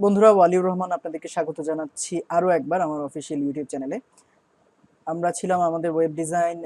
বন্ধুরা, ওয়ালিউর রহমান আপনাদেরকে স্বাগত জানাচ্ছি আরও একবার আমার অফিসিয়াল ইউটিউব চ্যানেলে আমরা ছিলাম আমাদের ওয়েব ডিজাইন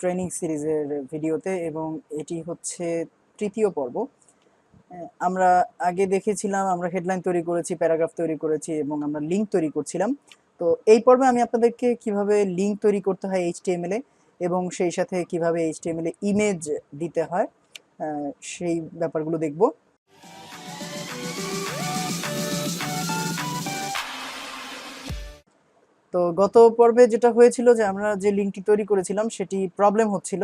ট্রেনিং সিরিজের ভিডিওতে এবং এটি হচ্ছে তৃতীয় পর্ব। আমরা আগে দেখেছিলাম, আমরা হেডলাইন তৈরি করেছি প্যারাগ্রাফ তৈরি করেছি এবং আমরা লিঙ্ক তৈরি করছিলাম। তো এই পর্বে আমি আপনাদেরকে কীভাবে লিঙ্ক তৈরি করতে হয় এইচটিএমএল এবং সেই সাথে কীভাবে এইচটিএমএল ইমেজ দিতে হয় সেই ব্যাপারগুলো দেখব। তো গত পর্বে যেটা হয়েছিল যে আমরা যে লিঙ্কটি তৈরি করেছিলাম, সেটি প্রবলেম হচ্ছিল।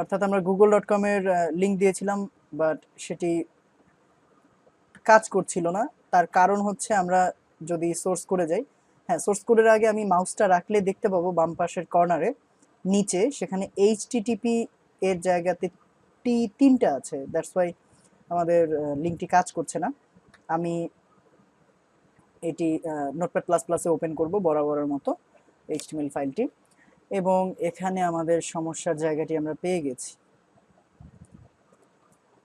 অর্থাৎ আমরা গুগল ডট কমের লিঙ্ক দিয়েছিলাম বাট সেটি কাজ করছিল না। তার কারণ হচ্ছে আমরা যদি সোর্স করে যাই হ্যাঁ সোর্স কোডের আগে আমি মাউসটা রাখলে দেখতে পাবো বাম পাশের কর্নারে নিচে সেখানে এইচটিটিপি এর জায়গাতে টি তিনটা আছে। দ্যাটস ওয়াই আমাদের লিঙ্কটি কাজ করছে না। আমি এটি নোটপ্যাড প্লাস প্লাসে ওপেন করব বরাবরের মতো এইচটিএমএল ফাইলটি এবং এখানে আমাদের সমস্যার জায়গাটি আমরা পেয়ে গেছি।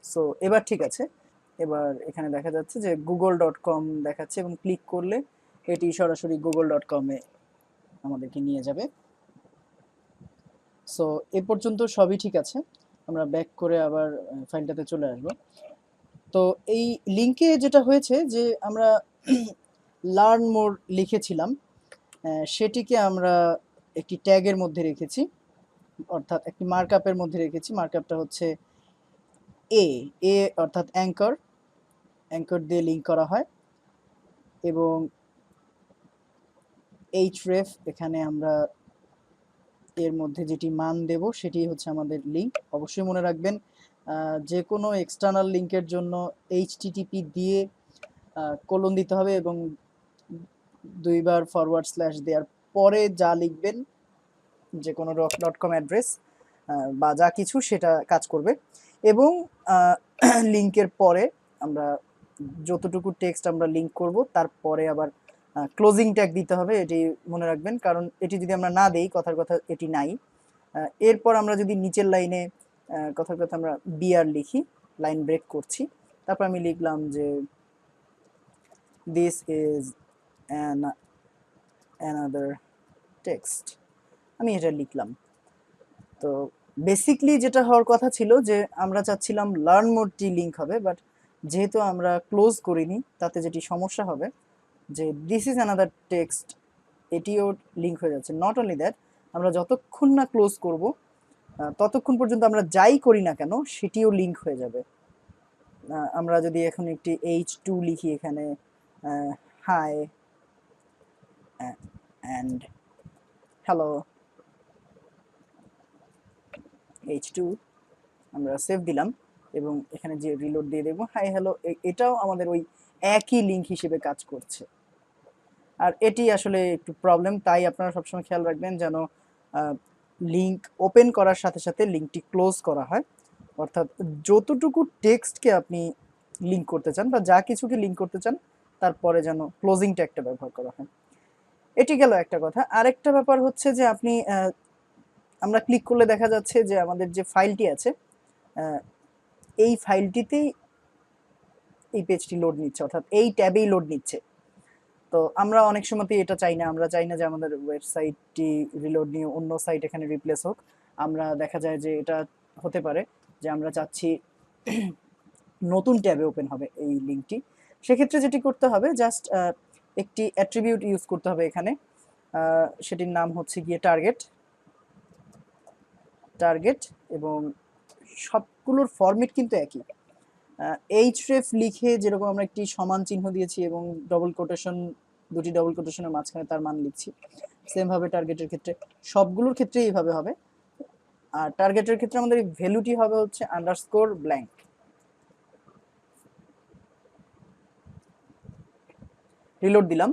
সো এবার ঠিক আছে। এবার এখানে দেখা যাচ্ছে যে গুগল ডট কম দেখাচ্ছে এবং ক্লিক করলে এটি সরাসরি গুগল ডট কমে আমাদেরকে নিয়ে যাবে। সো এ পর্যন্ত সবই ঠিক আছে। আমরা ব্যাক করে আবার ফাইলটাতে চলে আসব। তো এই লিঙ্কে যেটা হয়েছে যে আমরা লার্ন মোর লিখেছিলাম সেটিকে আমরা একটি ট্যাগের মধ্যে রেখেছি, অর্থাৎ একটি মার্কআপের মধ্যে রেখেছি। মার্কআপটা হচ্ছে এ এ অর্থাৎ অ্যাঙ্কর অ্যাঙ্কর দিয়ে লিঙ্ক করা হয় এবং এইচ রেফ এখানে আমরা এর মধ্যে যেটি মান দেব সেটি হচ্ছে আমাদের লিঙ্ক অবশ্যই মনে রাখবেন যে কোনো এক্সটার্নাল লিঙ্কের জন্য এইচটিটিপি দিয়ে কোলন দিতে হবে এবং দুইবার ফরওয়ার্ড স্ল্যাশ দেওয়ার পরে যা লিখবেন যে কোনো ডট কম অ্যাড্রেস বা যা কিছু সেটা কাজ করবে। এবং লিঙ্কের পরে আমরা যতটুকু টেক্সট আমরা লিঙ্ক করব, তারপরে আবার ক্লোজিং ট্যাগ দিতে হবে, এটি মনে রাখবেন। কারণ এটি যদি আমরা না দেই, কথার কথা এটি নাই। এরপর আমরা যদি নিচের লাইনে কথার কথা আমরা বিআর লিখি লাইন ব্রেক করছি। তারপর আমি লিখলাম যে this is an another text আমি এটা লিখলাম। তো বেসিকলি যেটা হওয়ার কথা ছিল যে, আমরা চাচ্ছিলাম লার্ন মোডটি লিঙ্ক হবে বাট যেহেতু আমরা ক্লোজ করিনি, তাতে যেটি সমস্যা হবে, যে দিস ইজ অ্যানাদার টেক্সট এটিও লিঙ্ক হয়ে যাচ্ছে। নট অনলি দ্যাট আমরা যতক্ষণ না ক্লোজ করব ততক্ষণ পর্যন্ত আমরা যাই করি না কেন, সেটিও লিঙ্ক হয়ে যাবে। আমরা যদি এখন একটি এইচ টু লিখি এখানে হাই হ্যালো এইচ টু আমরা সেভ দিলাম এবং এখানে যে রিলোড দিয়ে দেখব হাই হ্যালো এটাও আমাদের ওই একই লিঙ্ক হিসেবে কাজ করছে। আর এটি আসলে একটু প্রবলেম তাই আপনারা সবসময় খেয়াল রাখবেন যেন লিঙ্ক ওপেন করার সাথে সাথে লিঙ্কটি ক্লোজ করা হয়। অর্থাৎ যতটুকু টেক্সটকে আপনি লিঙ্ক করতে চান বা যা কিছুকে লিঙ্ক করতে চান, তারপরে যেন ক্লোজিংটা একটা ব্যবহার করা হয়। এটি গেল একটা কথা। আরেকটা ব্যাপার হচ্ছে যে আপনি আমরা ক্লিক করলে দেখা যাচ্ছে যে আমাদের যে ফাইলটি আছে এই ফাইলটিতেই এই পেজটি লোড নিচ্ছে, অর্থাৎ এই ট্যাবেই লোড নিচ্ছে। তো আমরা অনেক সময়তেই এটা চাই না, আমরা চাই না যে আমাদের ওয়েবসাইটটি রিলোড নিয়ে অন্য সাইট এখানে রিপ্লেস হোক। আমরা দেখা যায় যে এটা হতে পারে যে আমরা চাচ্ছি নতুন ট্যাবে ওপেন হবে এই লিঙ্কটি সেক্ষেত্রে যেটি করতে হবে জাস্ট একটি অ্যাট্রিবিউট ইউজ করতে হবে এখানে। সেটির নাম হচ্ছে গিয়ে টার্গেট টার্গেট এবং সবগুলোর ফরম্যাট কিন্তু একই। এইচ রেফ লিখে যেরকম আমরা একটি সমান চিহ্ন দিয়েছি এবং ডবল কোটেশন দুটি ডবল কোটেশনের মাঝখানে তার মান লিখছি সেম ভাবে টার্গেটের ক্ষেত্রে। সবগুলোর ক্ষেত্রে এইভাবে হবে। আর টার্গেটের ক্ষেত্রে আমাদের ভ্যালুটি হবে হচ্ছে আন্ডারস্কোর ব্ল্যাঙ্ক রিলোড দিলাম।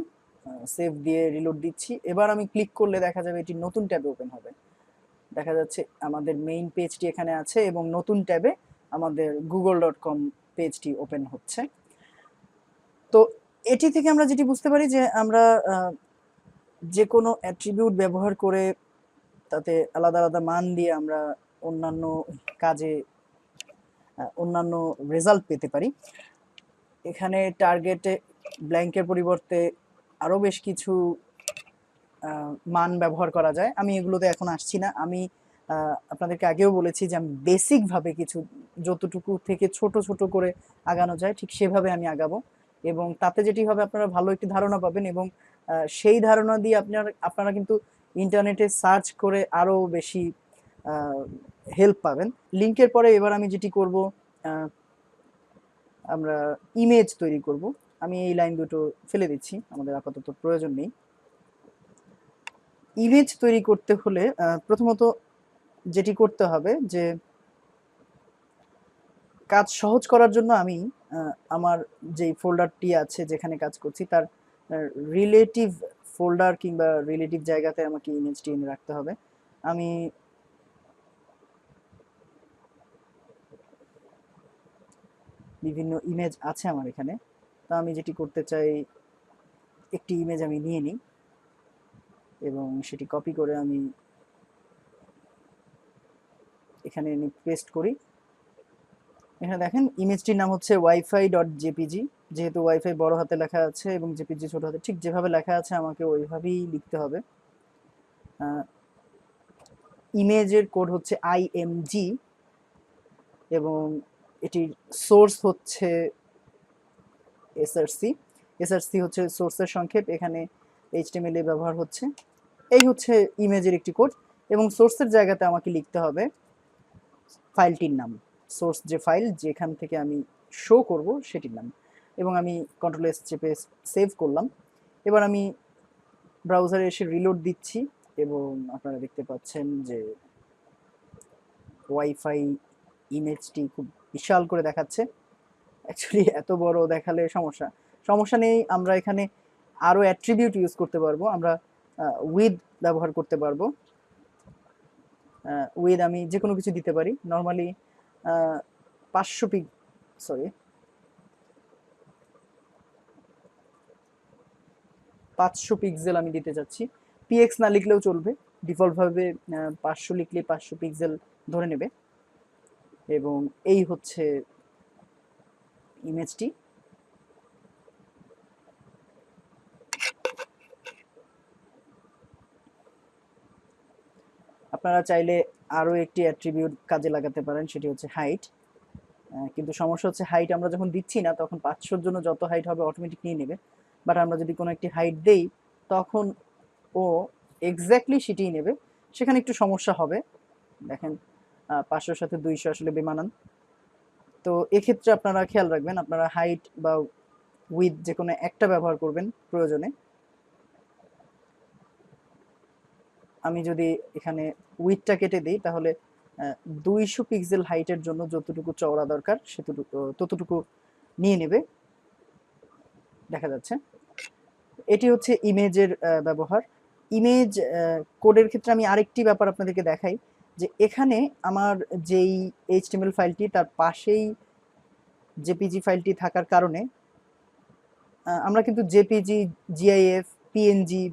সেভ দিয়ে রিলোড দিচ্ছি। এবার আমি ক্লিক করলে দেখা যাবে এটি নতুন ট্যাবে ওপেন হবে। দেখা যাচ্ছে আমাদের মেইন পেজটি এখানে আছে এবং নতুন ট্যাবে আমাদের গুগল ডট কম পেজটি ওপেন হচ্ছে। তো এটি থেকে আমরা যেটি বুঝতে পারি যে আমরা যে কোনো অ্যাট্রিবিউট ব্যবহার করে তাতে আলাদা আলাদা মান দিয়ে আমরা অন্যান্য কাজে অন্যান্য রেজাল্ট পেতে পারি। এখানে টার্গেটে ব্ল্যাঙ্কের পরিবর্তে আরও বেশ কিছু মান ব্যবহার করা যায়। আমি এগুলোতে এখন আসছি না। আমি আপনাদেরকে আগেও বলেছি যে আমি বেসিকভাবে কিছু, যতটুকু থেকে ছোট ছোট করে আগানো যায়, ঠিক সেভাবে আমি আগাবো। এবং তাতে যেটি হবে, আপনারা ভালো একটি ধারণা পাবেন এবং সেই ধারণা দিয়ে আপনার, আপনারা কিন্তু ইন্টারনেটে সার্চ করে আরও বেশি হেল্প পাবেন। লিঙ্কের পরে এবার আমি যেটি করব আমরা ইমেজ তৈরি করব। আমি এই লাইন দুটো ফেলে দিচ্ছি, আমাদের আপাতত প্রয়োজন নেই। ইমেজ তৈরি করতে হলে প্রথমত যেটি করতে হবে যে, কাজ সহজ করার জন্য আমি আমার যে ফোল্ডারটি আছে যেখানে কাজ করছি, তার রিলেটিভ ফোল্ডার কিংবা রিলেটিভ জায়গাতে আমাকে ইমেজটি এনে রাখতে হবে। আমি বিভিন্ন ইমেজ আছে আমার এখানে। তো আমি যেটি করতে চাই, একটি ইমেজ আমি নিয়ে নিই এবং সেটি কপি করে আমি এখানে পেস্ট করি। এখানে দেখেন ইমেজটির নাম হচ্ছে ওয়াইফাই ডট জেপিজি যেহেতু ওয়াইফাই বড় হাতে লেখা আছে এবং জেপিজি ছোট হাতে, ঠিক যেভাবে লেখা আছে আমাকে ওইভাবেই লিখতে হবে। ইমেজের কোড হচ্ছে আইএমজি এবং এটির সোর্স হচ্ছে এসআরসি এসআরসি হচ্ছে সোর্সের সংক্ষেপ, এখানে এইচটিএমএল এ ব্যবহার হচ্ছে। এই হচ্ছে ইমেজের একটি কোড এবং সোর্সের জায়গাতে আমাকে লিখতে হবে ফাইলটির নাম। সোর্স যে ফাইল যেখান থেকে আমি শো করব সেটির নাম। এবং আমি কন্ট্রোল এস চেপে সেভ করলাম। এবার আমি ব্রাউজারে এসে রিলোড দিচ্ছি এবং আপনারা দেখতে পাচ্ছেন যে ওয়াইফাই ইমেজটি খুব বিশাল করে দেখাচ্ছে। অ্যাকচুয়ালি এত বড় দেখালে সমস্যা। সমস্যা নেই, আমরা এখানে আরও অ্যাট্রিবিউট ইউজ করতে পারব, আমরা উইথ ব্যবহার করতে পারব। উইথ আমি যে কোনো কিছু দিতে পারি। নর্মালি পাঁচশো পিক সরি পাঁচশো পিক্সেল আমি দিতে চাচ্ছি পিএক্স না লিখলেও চলবে। ডিফল্টভাবে পাঁচশো লিখলে পাঁচশো পিক্সেল ধরে নেবে। এবং এই হচ্ছে ইমেজটি। আপনারা চাইলে আরও একটি অ্যাট্রিবিউট কাজে লাগাতে পারেন, সেটি হচ্ছে হাইট। কিন্তু সমস্যা হচ্ছে হাইট আমরা যখন দিচ্ছি না, তখন পাঁচশোর জন্য যত হাইট হবে অটোমেটিক নিয়ে নেবে। বাট আমরা যদি কোনো একটি হাইট দেই, তখন ও এক্স্যাক্টলি সেটিই নেবে। সেখানে একটু সমস্যা হবে। দেখেন পাঁচশোর সাথে দুইশো আসলে বেমানান। তো এক্ষেত্রে আপনারা খেয়াল রাখবেন, আপনারা হাইট বা উইথ যে কোনো একটা ব্যবহার করবেন প্রয়োজনে। আমি যদি এখানে উইথটা কেটে দিই, তাহলে দুইশো পিক্সেল হাইটের জন্য যতটুকু চওড়া দরকার, সেতটুকু, ততটুকু নিয়ে নেবে। দেখা যাচ্ছে। এটি হচ্ছে ইমেজের ব্যবহার। ইমেজ কোডের ক্ষেত্রে আমি আরেকটি ব্যাপার আপনাদেরকে দেখাই। যে এখানে আমার যেই এইচটিএমএল ফাইলটি তার পাশেই জেপিজি ফাইলটি থাকার কারণে আমরা কিন্তু জেপিজি জিআইএফ পিএনজি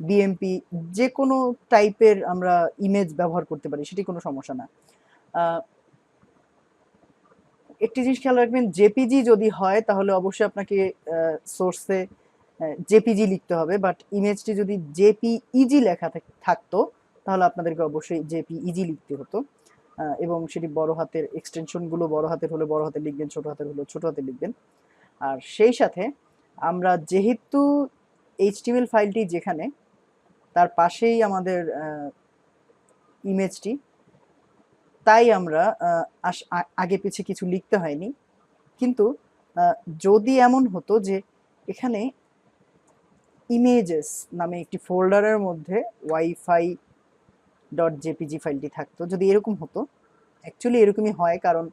বিএমপি যে কোনো টাইপের আমরা ইমেজ ব্যবহার করতে পারি, সেটি কোনো সমস্যা না। একটি জিনিস খেয়াল রাখবেন জেপিজি যদি হয় তাহলে অবশ্যই আপনাকে সোর্সে জেপিজি লিখতে হবে বাট ইমেজটি যদি জেপিইজি লেখা থাকতো তাহলে আপনাদেরকে অবশ্যই জেপি ইজি লিখতে হতো। এবং সেটি বড় হাতের এক্সটেনশনগুলো বড় হাতের হলে বড় হাতে লিখবেন, ছোট হাতের হলে ছোট হাতে লিখবেন। আর সেই সাথে আমরা যেহেতু এইচটিএমএল ফাইলটি যেখানে, তার পাশেই আমাদের ইমেজটি তাই আমরা আগে পিছে কিছু লিখতে হয়নি। কিন্তু যদি এমন হতো যে এখানে ইমেজেস নামে একটি ফোল্ডারের মধ্যে ওয়াইফাই ডট জেপিজি ফাইলটি থাকতো। যদি এরকম হতো অ্যাকচুয়ালি এরকমই হয় কারণ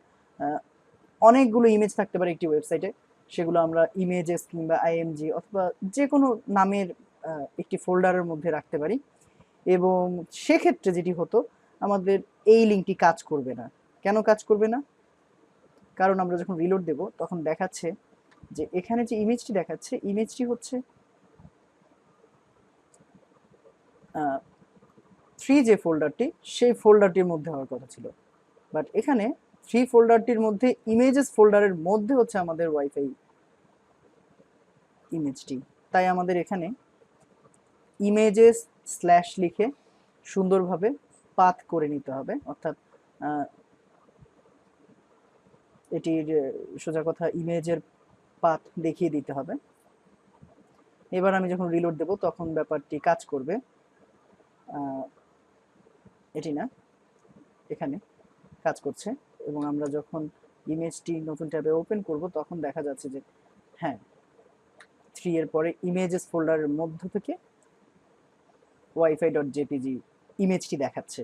অনেকগুলো ইমেজ থাকতে পারে একটি ওয়েবসাইটে সেগুলো আমরা ইমেজেস কিংবা আইএমজি অথবা যে কোনো নামের একটি ফোল্ডারের মধ্যে রাখতে পারি। এবং সেক্ষেত্রে যেটি হতো, আমাদের এই লিঙ্কটি কাজ করবে না। কেন কাজ করবে না? কারণ আমরা যখন রিলোড দেব, তখন দেখাচ্ছে যে এখানে যে ইমেজটি দেখাচ্ছে ইমেজটি হচ্ছে থ্রি যে ফোল্ডারটি সেই ফোল্ডারটির মধ্যে হওয়ার কথা ছিল। বাট এখানে থ্রি ফোল্ডারটির মধ্যে ইমেজেস ফোল্ডারের মধ্যে হচ্ছে আমাদের ওয়াইফাই ইমেজটি তাই আমাদের এখানে ইমেজেস স্ল্যাশ লিখে সুন্দরভাবে পাথ করে নিতে হবে। অর্থাৎ এটির সোজা কথা ইমেজের পাথ দেখিয়ে দিতে হবে। এবার আমি যখন রিলোড দেব, তখন ব্যাপারটি কাজ করবে। এটি না, এখানে কাজ করছে এবং আমরা যখন ইমেজটি নতুন ট্যাবে ওপেন করব, তখন দেখা যাচ্ছে যে হ্যাঁ থ্রি এর পরে ইমেজেস ফোল্ডারের মধ্য থেকে ওয়াইফাই ডট জেপিজি ইমেজটি দেখাচ্ছে।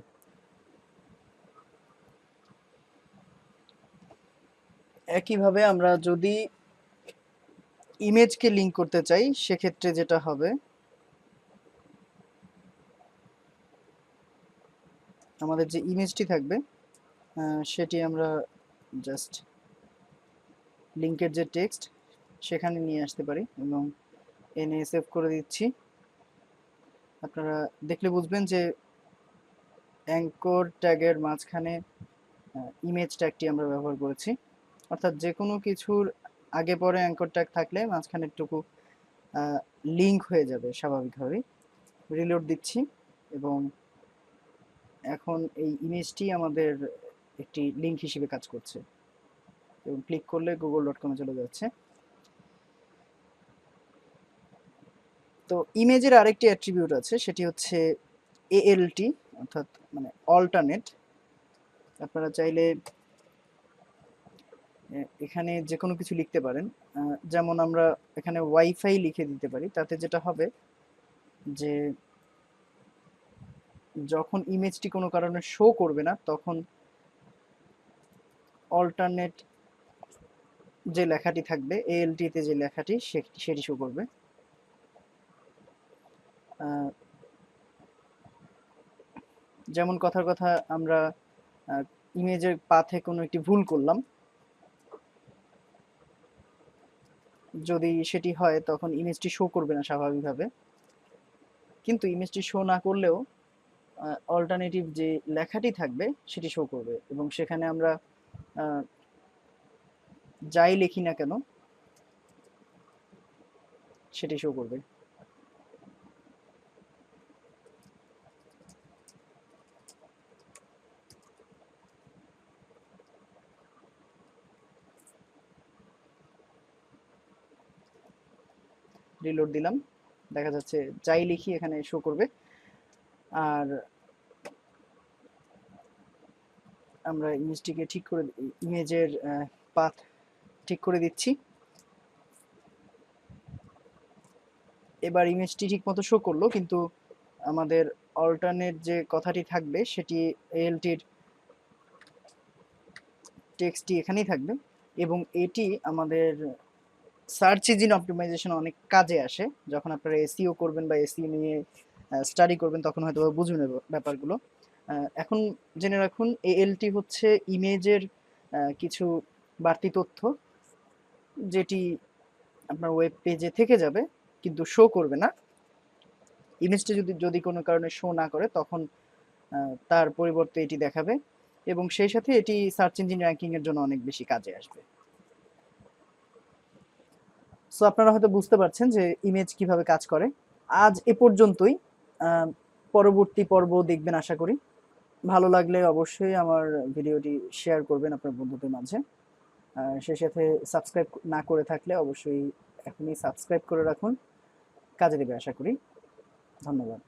একইভাবে আমরা যদি ইমেজকে লিঙ্ক করতে চাই, সেক্ষেত্রে যেটা হবে আমাদের যে ইমেজটি থাকবে সেটি আমরা জাস্ট লিঙ্কের যে টেক্সট সেখানে নিয়ে আসতে পারি এবং এনে সেভ করে দিচ্ছি। আপনারা দেখলে বুঝবেন যে অ্যাঙ্কর ট্যাগের মাঝখানে ইমেজ ট্যাগটি আমরা ব্যবহার করেছি। অর্থাৎ যে কোনো কিছুর আগে পরে অ্যাঙ্কর ট্যাগ থাকলে মাঝখানে একটুকু লিঙ্ক হয়ে যাবে স্বাভাবিকভাবেই। রিলোড দিচ্ছি এবং এখন এই ইমেজটি আমাদের একটি লিঙ্ক হিসেবে কাজ করছে। এবং ক্লিক করলে গুগল ডট কমে চলে যাচ্ছে। তো ইমেজের আরেকটি অ্যাট্রিবিউট আছে, সেটি হচ্ছে এএলটি অর্থাৎ মানে অল্টারনেট আপনারা চাইলে এখানে যে কোনো কিছু লিখতে পারেন। যেমন আমরা এখানে ওয়াইফাই লিখে দিতে পারি, তাতে যেটা হবে যে যখন ইমেজটি কোনো কারণে শো করবে না, তখন অল্টারনেট যে লেখাটি থাকবে এএলটি তে যে লেখাটি সেটি শো করবে। যেমন কথার কথা আমরা ইমেজের পাথে কোনো একটি ভুল করলাম। যদি সেটি হয়, তখন ইমেজটি শো করবে না স্বাভাবিকভাবে। কিন্তু ইমেজটি শো না করলেও অল্টারনেটিভ যে লেখাটি থাকবে, সেটি শো করবে। এবং সেখানে আমরা যাই লিখি না কেন, সেটি শো করবে। রিলোড দিলাম। দেখা যাচ্ছে যাই লিখি এখানে শো করবে। আর আমরা ইমেজটিকে ঠিক করে ইমেজের পাথ ঠিক করে দিচ্ছি। এবার ইমেজটি ঠিক মতো শো করল, কিন্তু আমাদের অল্টারনেট যে কথাটি থাকবে, সেটি এএলটির টেক্সটটি এখানেই থাকবে এবং এটি আমাদের সার্চ ইঞ্জিন অপটিমাইজেশন অনেক কাজে আসে। যখন আপনারা এসিও করবেন বা এসিও নিয়ে স্টাডি করবেন, তখন হয়তো বুঝবেন ব্যাপারগুলো। এখন জেনে রাখুন এএলটি হচ্ছে ইমেজের কিছু বাড়তি তথ্য, যেটি আপনার ওয়েব পেজে থেকে যাবে, কিন্তু শো করবে না। ইমেজটি যদি যদি কোনো কারণে শো না করে, তখন তার পরিবর্তে এটি দেখাবে এবং সেই সাথে এটি সার্চ ইঞ্জিন র্যাঙ্কিং এর জন্য অনেক বেশি কাজে আসবে। সো আপনারা হয়তো বুঝতে পারছেন যে ইমেজ কীভাবে কাজ করে। আজ এ পর্যন্তই। পরবর্তী পর্ব দেখবেন, আশা করি। ভালো লাগলে অবশ্যই আমার ভিডিওটি শেয়ার করবেন আপনার বন্ধুদের মাঝে। সে সাথে সাবস্ক্রাইব না করে থাকলে অবশ্যই এখনই সাবস্ক্রাইব করে রাখুন। কাজে দেবে আশা করি। ধন্যবাদ।